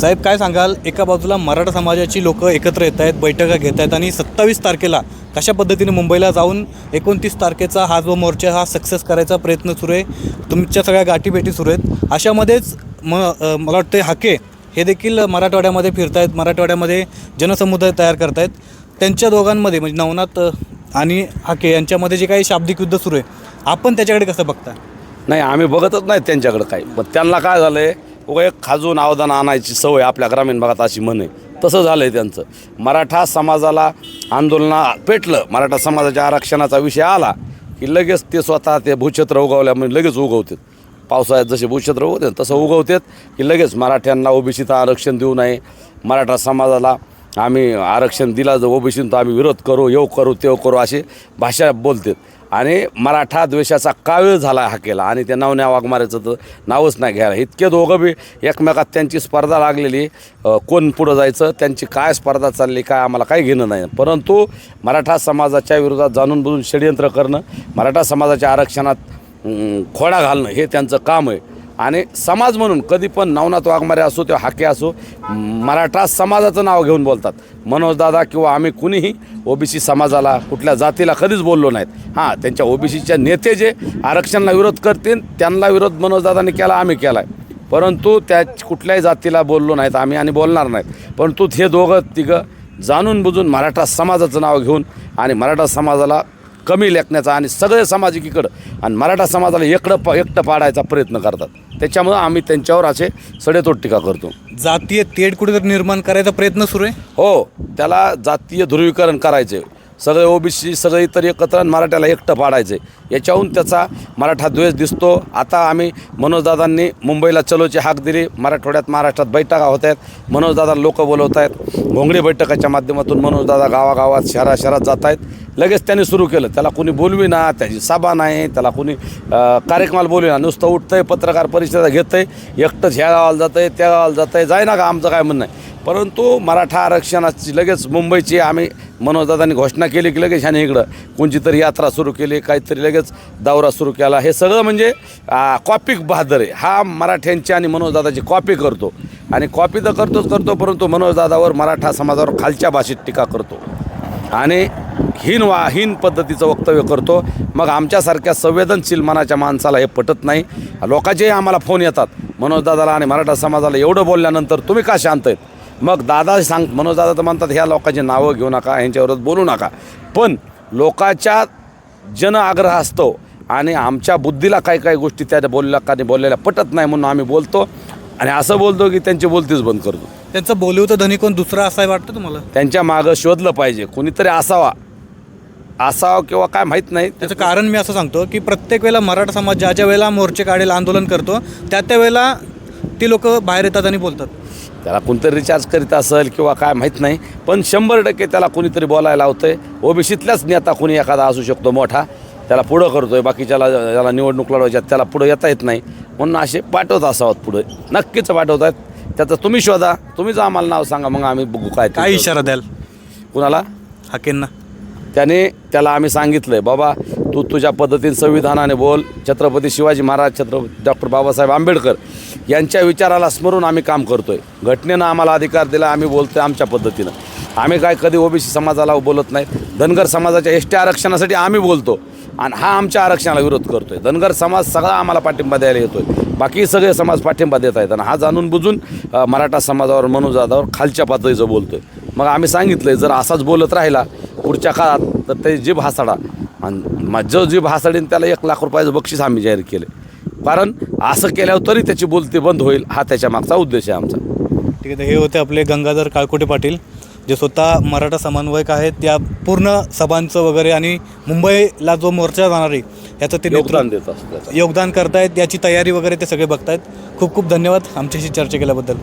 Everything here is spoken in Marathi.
साहेब काय सांगाल? एका बाजूला मराठा समाजाची लोक एकत्र येत आहेत बैठका घेत आहेत आणि सत्तावीस तारखेला कशा पद्धतीने मुंबईला जाऊन एकोणतीस तारखेचा हा जो मोर्चा हा सक्सेस करायचा प्रयत्न सुरू आहे तुमच्या सगळ्या गाठीभेटी सुरू आहेत. अशामध्येच म मला वाटते हाके हे देखील मराठवाड्यामध्ये फिरतायत मराठवाड्यामध्ये जनसमुदाय तयार करतायत. त्यांच्या दोघांमध्ये म्हणजे नवनाथ आणि हाके यांच्यामध्ये जे काही शाब्दिक युद्ध सुरू आहे आपण त्याच्याकडे कसं बघता नाही आम्ही बघतच नाही त्यांच्याकडे काही. पण त्यांना काय झालं आहे उगा एक खाजून आवदान आणायची सवय आपल्या ग्रामीण भागात अशी म्हणे. तसं झालं आहे त्यांचं. मराठा समाजाला आंदोलना पेटलं मराठा समाजाच्या आरक्षणाचा विषय आला की लगेच ते स्वतः ते भूक्षेत्र उगवल्यामुळे लगेच उगवतात. पावसाळ्यात जसे भूक्षेत्र उगवतात तसं उगवतात की लगेच मराठ्यांना ओबीसीचं आरक्षण देऊ नये. मराठा समाजाला आम्ही आरक्षण दिला जर ओबीसी तर आम्ही विरोध करू येऊ करू तेव करू अशी भाषा बोलतात. आणि मराठा द्वेषाचा कावीळ झाला हा केला? आणि त्या नवन्या वाघमाऱ्याचं तर नावच नाही घ्यायला. इतके दोघं बी एकमेकात त्यांची स्पर्धा लागलेली. कोण पुढं जायचं त्यांची काय स्पर्धा चालली काय आम्हाला काही घेणं नाही. परंतु मराठा समाजाच्या विरोधात जाणून बुजून षडयंत्र करणं मराठा समाजाच्या आरक्षणात खोडा घालणं हे त्यांचं काम आहे. आणि समाज म्हणून कधी पण नवनाथ वाघमारे असो किंवा हाके असो मराठा समाजाचं नाव घेऊन बोलतात. मनोजदादा किंवा आम्ही कुणीही ओबीसी समाजाला कुठल्या जातीला कधीच बोललो नाहीत. हां त्यांच्या ओबीसीच्या नेते जे आरक्षणाला विरोध करतील त्यांना विरोध मनोजदादांनी केला आम्ही केला आहे परंतु त्या कुठल्याही जातीला बोललो नाहीत आम्ही आणि बोलणार नाहीत. परंतु हे दोघं तिघं जाणून बुजून मराठा समाजाचं नाव घेऊन आणि मराठा समाजाला कमी लेखण्याचा आणि सगळे सामाजिकीकडं आणि मराठा समाजाला एकडं प एकटं पाडायचा प्रयत्न करतात. त्याच्यामुळं आम्ही त्यांच्यावर असे सडेतोड टीका करतो. जातीय तेढ कुठेतरी निर्माण करायचा प्रयत्न सुरू आहे? हो त्याला जातीय ध्रुवीकरण करायचे सगळे ओबीसी सगळे इतर एकत्र आणि मराठ्याला एकटं पाडायचे याच्याहून त्याचा मराठा द्वेष दिसतो. आता आम्ही मनोजदादांनी मुंबईला चलोची हाक दिली. मराठवाड्यात महाराष्ट्रात बैठका होत आहेत. मनोजदादा लोक बोलवत आहेत. घोंगडी बैठकाच्या माध्यमातून मनोजदादा गावागावात शहरा शहरात जात आहेत. लगेच त्यांनी सुरू केलं. त्याला कुणी बोलवी ना त्याची सभा नाही. त्याला कुणी कार्यक्रमाला बोलवी ना. नुसतं उठतंय पत्रकार परिषदा घेतंय. एकटंच ह्या गावाला जातंय त्या गावाला जातंय. जाय ना का आमचं काय म्हणणं आहे? परंतु मराठा आरक्षणाची लगेच मुंबईची आम्ही मनोजदादांनी घोषणा केली की लगेच ह्याने इकडं कोणची तरी यात्रा सुरू केली काहीतरी लगेच दौरा सुरू केला. हे सगळं म्हणजे कॉपिक बहादर. आहे हा मराठ्यांची आणि मनोजदादाची कॉपी करतो. आणि कॉपी तर करतोच करतो परंतु मनोजदादावर मराठा समाजावर खालच्या भाषेत टीका करतो. आणि हीन वा हीन पद्धतीचं वक्तव्य करतो. मग आमच्यासारख्या संवेदनशील मनाच्या माणसाला हे पटत नाही. लोकांचेही आम्हाला फोन येतात. मनोजदादाला आणि मराठा समाजाला एवढं बोलल्यानंतर तुम्ही का शांत आहेत? मग दादा सांग मनोजदादा तर म्हणतात ह्या लोकांची नावं घेऊ नका ह्यांच्याविरोधात बोलू नका. पण लोकाच्या जन आग्रह असतो आणि आमच्या बुद्धीला काही काही गोष्टी त्या बोलल्या का बोललेल्या पटत नाही म्हणून आम्ही बोलतो. आणि असं बोलतो की त्यांची बोलतीच बंद करतो. त्यांचं बोलवतं धनी कोण दुसरा असाय वाटतं तुम्हाला? त्यांच्या मागं शोधलं पाहिजे कोणीतरी असावा. असावा किंवा काय माहीत नाही. त्याचं कारण मी असं सांगतो की प्रत्येक वेळेला मराठा समाज ज्या ज्या वेळेला मोर्चे काढेल आंदोलन करतो त्या त्या वेळेला ती लोक बाहेर येतात आणि बोलतात. त्याला कोणतरी रिचार्ज करीत असेल किंवा काय माहीत नाही पण शंभर टक्के त्याला कोणीतरी बोलायला लावतंय. ओबीसीतलाच नेता कोणी एखादा असू शकतो मोठा त्याला पुढं करतोय बाकीच्याला ज्याला निवडणूक लढवायच्या त्याला पुढं येता येत नाही. म्हणून असे पाठवत असावं पुढे. नक्कीच पाठवत आहेत. त्याचं तुम्ही शोधा तुम्हीच आम्हाला नाव सांगा मग आम्ही बघू काय. काय इशारा द्याल? कुणाला? हाकेंना. त्याने त्याला आम्ही सांगितलं आहे बाबा तू तुझ्या पद्धतीने संविधानाने बोल. छत्रपती शिवाजी महाराज छत्रपती डॉक्टर बाबासाहेब आंबेडकर यांच्या विचाराला स्मरून आम्ही काम करतो आहे घटनेनं आम्हाला अधिकार दिला आम्ही बोलतो आहे आमच्या पद्धतीनं. आम्ही काय कधी ओबीसी समाजाला बोलत नाही. धनगर समाजाच्या एस टी आरक्षणासाठी आम्ही बोलतो आणि हा आमच्या आरक्षणाला विरोध करतो आहे धनगर समाज सगळा आम्हाला पाठिंबा द्यायला येतो आहे बाकी सगळे समाज पाठिंबा देत आहेत आणि हा जाणून बुजून मराठा समाजावर मनोजादावर खालच्या पातळीचं बोलतो आहे मग आम्ही सांगितलंय जर असाच बोलत राहिला पुढच्या काळात तर ते जीभ हासाडा. आणि मग जो जीभ हासाडीन त्याला एक लाख रुपयाचं बक्षीस आम्ही जाहीर केले कारण असं केल्यावर तरी त्याची बोलती बंद होईल हा त्याच्या मागचा उद्देश आहे आमचा. ठीक आहे हे होते आपले गंगाधर काळकोटे पाटील जे स्वतः मराठा समन्वयक आहेत त्या पूर्ण सभांचं वगैरे आणि मुंबईला जो मोर्चा जाणार आहे याचं ते योगदान देत असतो त्याचं. योगदान करतायत याची तयारी वगैरे ते सगळे बघतायत. खूप खूप धन्यवाद आमच्याशी चर्चा केल्याबद्दल.